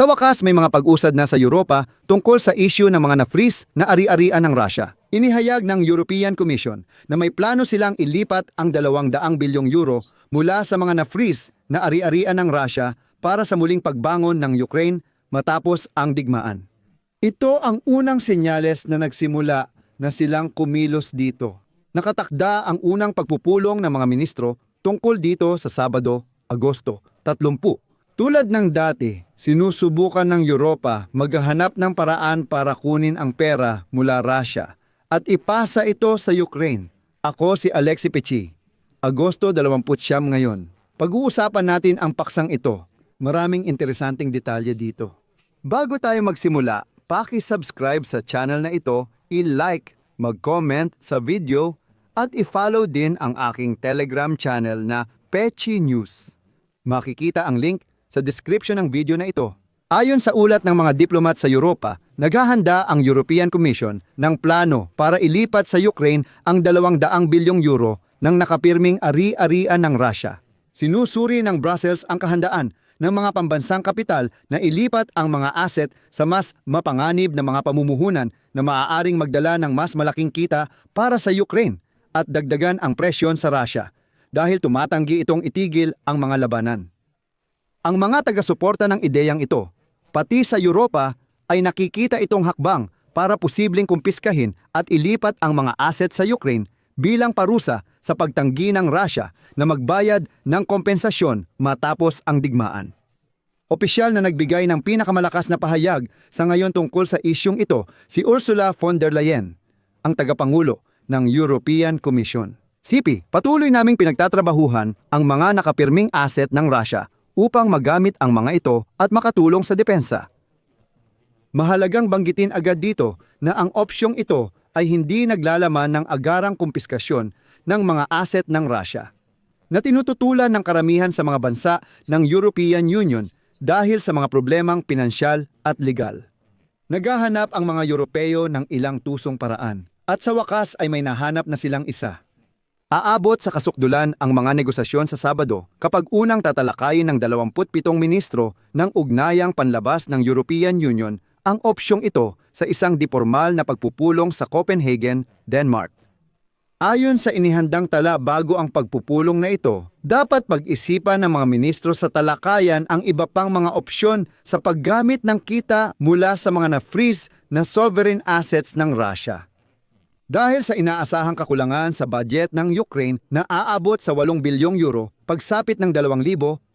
Sa wakas, may mga pag-usad na sa Europa tungkol sa issue ng mga na-freeze na ari-arian ng Russia. Inihayag ng European Commission na may plano silang ilipat ang 200 bilyong euro mula sa mga na-freeze na ari-arian ng Russia para sa muling pagbangon ng Ukraine matapos ang digmaan. Ito ang unang senyales na nagsimula na silang kumilos dito. Nakatakda ang unang pagpupulong ng mga ministro tungkol dito sa Sabado, Agosto 30. Tulad ng dati, sinusubukan ng Europa maghahanap ng paraan para kunin ang pera mula Russia at ipasa ito sa Ukraine. Ako si Alexi Pechi. Agosto 29 ngayon. Pag-uusapan natin ang paksang ito. Maraming interesanting detalye dito. Bago tayo magsimula, paki-subscribe sa channel na ito, i-like, mag-comment sa video, at i-follow din ang aking Telegram channel na Pechi News. Makikita ang link sa description ng video na ito. Ayon sa ulat ng mga diplomat sa Europa, naghahanda ang European Commission ng plano para ilipat sa Ukraine ang 200 bilyong euro ng nakapirming ari-arian ng Russia. Sinusuri ng Brussels ang kahandaan ng mga pambansang kapital na ilipat ang mga asset sa mas mapanganib na mga pamumuhunan na maaaring magdala ng mas malaking kita para sa Ukraine at dagdagan ang presyon sa Russia dahil tumatanggi itong itigil ang mga labanan. Ang mga taga-suporta ng ideyang ito, pati sa Europa, ay nakikita itong hakbang para posibleng kumpiskahin at ilipat ang mga asset sa Ukraine bilang parusa sa pagtanggi ng Russia na magbayad ng kompensasyon matapos ang digmaan. Opisyal na nagbigay ng pinakamalakas na pahayag sa ngayon tungkol sa isyong ito si Ursula von der Leyen, ang tagapangulo ng European Commission. CP, patuloy naming pinagtatrabahuhan ang mga nakapirming asset ng Russia upang magamit ang mga ito at makatulong sa depensa. Mahalagang banggitin agad dito na ang opsyong ito ay hindi naglalaman ng agarang kumpiskasyon ng mga asset ng Russia na tinututulan ng karamihan sa mga bansa ng European Union dahil sa mga problemang pinansyal at legal. Naghahanap ang mga Europeo ng ilang tusong paraan at sa wakas ay may nahanap na silang isa. Aabot sa kasukdulan ang mga negosasyon sa Sabado kapag unang tatalakayin ng 27 ministro ng ugnayang panlabas ng European Union ang opsyong ito sa isang dipormal na pagpupulong sa Copenhagen, Denmark. Ayon sa inihandang tala bago ang pagpupulong na ito, dapat pag-isipan ng mga ministro sa talakayan ang iba pang mga opsyon sa paggamit ng kita mula sa mga na-freeze na sovereign assets ng Russia. Dahil sa inaasahang kakulangan sa budget ng Ukraine na aabot sa 8 bilyong euro, pagsapit ng 2026,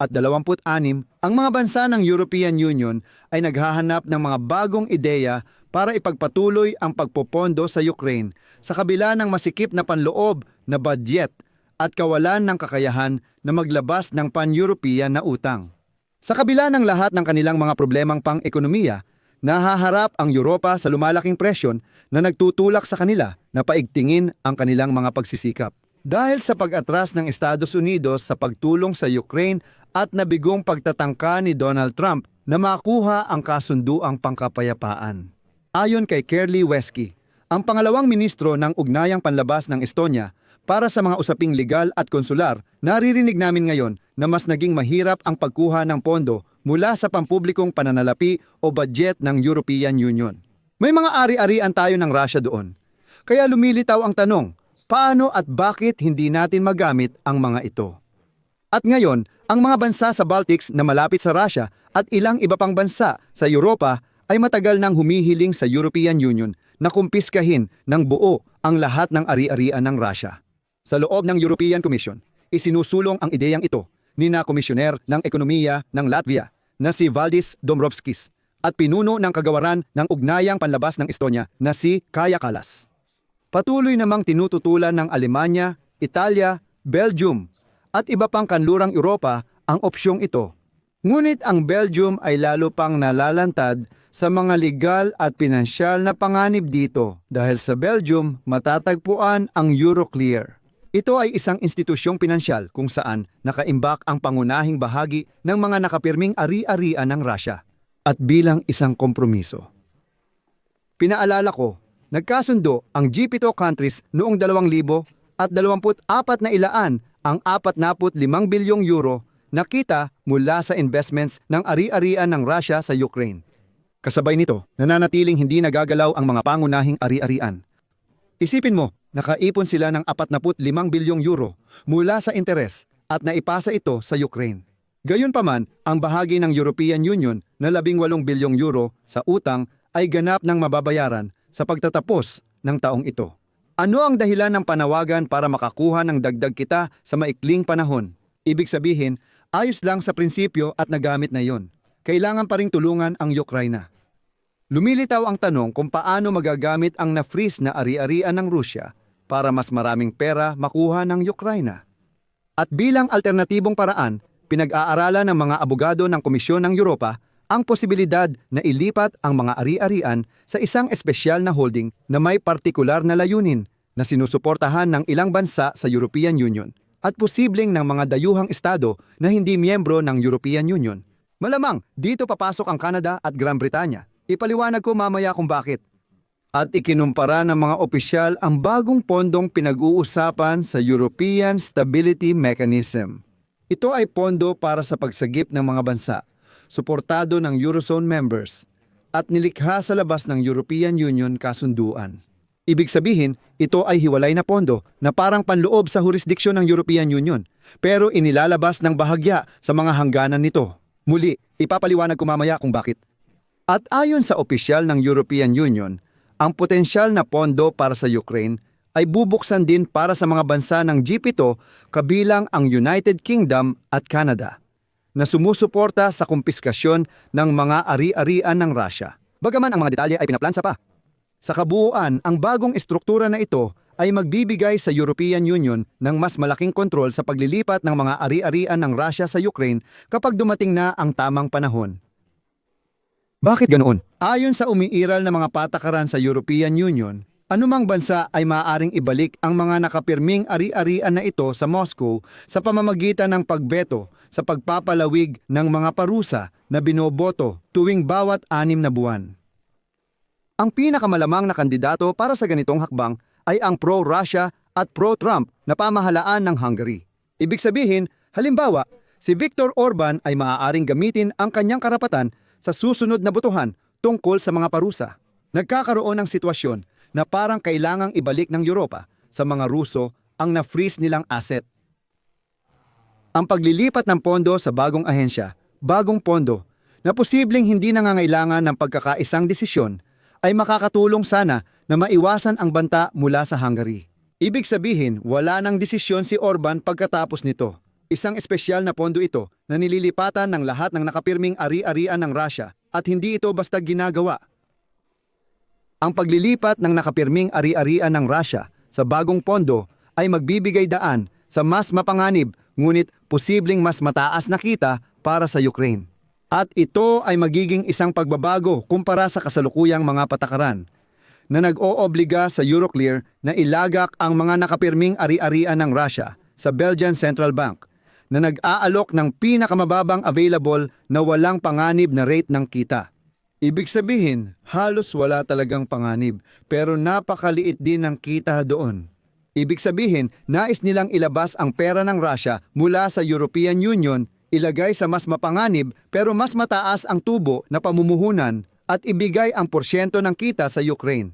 ang mga bansa ng European Union ay naghahanap ng mga bagong ideya para ipagpatuloy ang pagpopondo sa Ukraine sa kabila ng masikip na panloob na budget at kawalan ng kakayahan na maglabas ng pan-European na utang. Sa kabila ng lahat ng kanilang mga problemang pang-ekonomiya, nahaharap ang Europa sa lumalaking presyon na nagtutulak sa kanila na paigtingin ang kanilang mga pagsisikap. Dahil sa pag-atras ng Estados Unidos sa pagtulong sa Ukraine at nabigong pagtatangka ni Donald Trump na makuha ang kasunduang pangkapayapaan. Ayon kay Kerly Wesky, ang pangalawang ministro ng Ugnayang Panlabas ng Estonia para sa mga usaping legal at konsular, naririnig namin ngayon na mas naging mahirap ang pagkuha ng pondo mula sa pampublikong pananalapi o budget ng European Union. May mga ari-arian tayo ng Russia doon. Kaya lumilitaw ang tanong, paano at bakit hindi natin magamit ang mga ito? At ngayon, ang mga bansa sa Baltics na malapit sa Russia at ilang iba pang bansa sa Europa ay matagal nang humihiling sa European Union na kumpiskahin ng buo ang lahat ng ari-arian ng Russia. Sa loob ng European Commission, isinusulong ang ideyang ito ni na komisyoner ng ekonomiya ng Latvia na si Valdis Dombrovskis at pinuno ng kagawaran ng ugnayang panlabas ng Estonia na si Kaya Kalas. Patuloy namang tinututulan ng Alemanya, Italia, Belgium at iba pang kanlurang Europa ang opsyong ito. Ngunit ang Belgium ay lalo pang nalalantad sa mga legal at pinansyal na panganib dito dahil sa Belgium matatagpuan ang Euroclear. Ito ay isang institusyong pinansyal kung saan nakaimbak ang pangunahing bahagi ng mga nakapirming ari-arian ng Russia at bilang isang kompromiso. Pinaalala ko, nagkasundo ang G7 countries noong 2000 at 24 na ilaan ang 45 bilyong euro na kita mula sa investments ng ari-arian ng Russia sa Ukraine. Kasabay nito, nananatiling hindi nagagalaw ang mga pangunahing ari-arian. Isipin mo, nakaipon sila ng 45 bilyong euro mula sa interes at naipasa ito sa Ukraine. Gayunpaman, ang bahagi ng European Union na 18 bilyong euro sa utang ay ganap ng mababayaran sa pagtatapos ng taong ito. Ano ang dahilan ng panawagan para makakuha ng dagdag kita sa maikling panahon? Ibig sabihin, ayos lang sa prinsipyo at nagamit na yon. Kailangan pa ring tulungan ang Ukraina. Lumilitaw ang tanong kung paano magagamit ang na-freeze na ari-arian ng Rusya para mas maraming pera makuha ng Ukraina. At bilang alternatibong paraan, pinag-aaralan ng mga abogado ng Komisyon ng Europa ang posibilidad na ilipat ang mga ari-arian sa isang espesyal na holding na may partikular na layunin na sinusuportahan ng ilang bansa sa European Union at posibleng ng mga dayuhang estado na hindi miyembro ng European Union. Malamang, dito papasok ang Canada at Gran Britanya. Ipaliwanag ko mamaya kung bakit. At ikinumpara ng mga opisyal ang bagong pondong pinag-uusapan sa European Stability Mechanism. Ito ay pondo para sa pagsagip ng mga bansa, suportado ng Eurozone members, at nilikha sa labas ng European Union kasunduan. Ibig sabihin, ito ay hiwalay na pondo na parang panloob sa jurisdiksyon ng European Union, pero inilalabas ng bahagya sa mga hangganan nito. Muli, ipapaliwanag ko mamaya kung bakit. At ayon sa opisyal ng European Union, ang potensyal na pondo para sa Ukraine ay bubuksan din para sa mga bansa ng G7 kabilang ang United Kingdom at Canada na sumusuporta sa kumpiskasyon ng mga ari-arian ng Russia. Bagaman ang mga detalye ay pinaplansa pa. Sa kabuuan, ang bagong estruktura na ito ay magbibigay sa European Union ng mas malaking kontrol sa paglilipat ng mga ari-arian ng Russia sa Ukraine kapag dumating na ang tamang panahon. Bakit ganoon? Ayon sa umiiral na mga patakaran sa European Union, anumang bansa ay maaaring ibalik ang mga nakapirming ari-arian na ito sa Moscow sa pamamagitan ng pagbeto sa pagpapalawig ng mga parusa na binoboto tuwing bawat anim na buwan. Ang pinakamalamang na kandidato para sa ganitong hakbang ay ang pro-Russia at pro-Trump na pamahalaan ng Hungary. Ibig sabihin, halimbawa, si Viktor Orban ay maaaring gamitin ang kanyang karapatan sa susunod na botohan tungkol sa mga parusa. Nagkakaroon ng sitwasyon na parang kailangang ibalik ng Europa sa mga Ruso ang na-freeze nilang asset. Ang paglilipat ng pondo sa bagong ahensya, bagong pondo, na posibleng hindi nangangailangan ng pagkakaisang desisyon, ay makakatulong sana na maiwasan ang banta mula sa Hungary. Ibig sabihin, wala nang desisyon si Orban pagkatapos nito. Isang espesyal na pondo ito na nililipatan ng lahat ng nakapirming ari-arian ng Russia at hindi ito basta ginagawa. Ang paglilipat ng nakapirming ari-arian ng Russia sa bagong pondo ay magbibigay daan sa mas mapanganib ngunit posibleng mas mataas na kita para sa Ukraine. At ito ay magiging isang pagbabago kumpara sa kasalukuyang mga patakaran na nag-oobliga sa Euroclear na ilagak ang mga nakapirming ari-arian ng Russia sa Belgian Central Bank na nag-aalok ng pinakamababang available na walang panganib na rate ng kita. Ibig sabihin, halos wala talagang panganib pero napakaliit din ng kita doon. Ibig sabihin, nais nilang ilabas ang pera ng Russia mula sa European Union, ilagay sa mas mapanganib pero mas mataas ang tubo na pamumuhunan at ibigay ang porsyento ng kita sa Ukraine.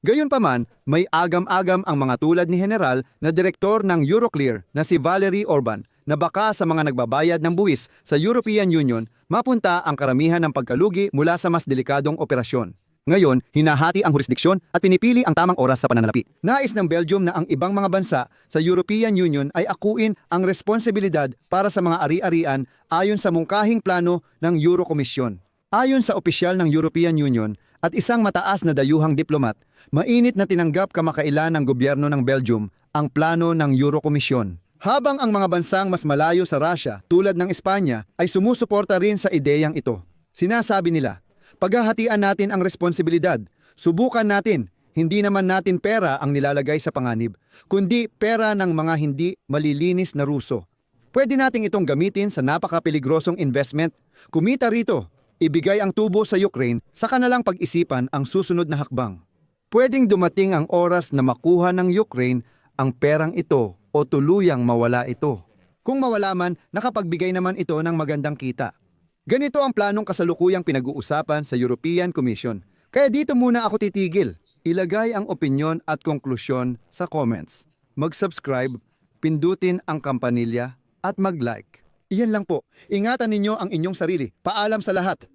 Gayunpaman, may agam-agam ang mga tulad ni General na direktor ng Euroclear na si Valerie Orban na baka sa mga nagbabayad ng buwis sa European Union mapunta ang karamihan ng pagkalugi mula sa mas delikadong operasyon. Ngayon, hinahati ang jurisdiksyon at pinipili ang tamang oras sa pananalapi. Nais ng Belgium na ang ibang mga bansa sa European Union ay akuin ang responsibilidad para sa mga ari-arian ayon sa mungkahing plano ng Euro Commission. Ayon sa opisyal ng European Union at isang mataas na dayuhang diplomat, mainit na tinanggap kamakailan ng gobyerno ng Belgium ang plano ng Euro Commission. Habang ang mga bansang mas malayo sa Russia tulad ng Espanya ay sumusuporta rin sa ideyang ito. Sinasabi nila, paghahatian natin ang responsibilidad, subukan natin, hindi naman natin pera ang nilalagay sa panganib, kundi pera ng mga hindi malilinis na Ruso. Pwede nating itong gamitin sa napakapeligrosong investment, kumita rito, ibigay ang tubo sa Ukraine, saka na lang pag-isipan ang susunod na hakbang. Pwedeng dumating ang oras na makuha ng Ukraine ang perang ito o tuluyang mawala ito. kung mawala man nakapagbigay naman ito ng magandang kita. Ganito ang planong kasalukuyang pinag-uusapan sa European Commission. Kaya dito muna ako titigil. Ilagay ang opinyon at konklusyon sa comments. Mag-subscribe, pindutin ang kampanilya at mag-like. Iyan lang po. Ingatan ninyo ang inyong sarili. Paalam sa lahat.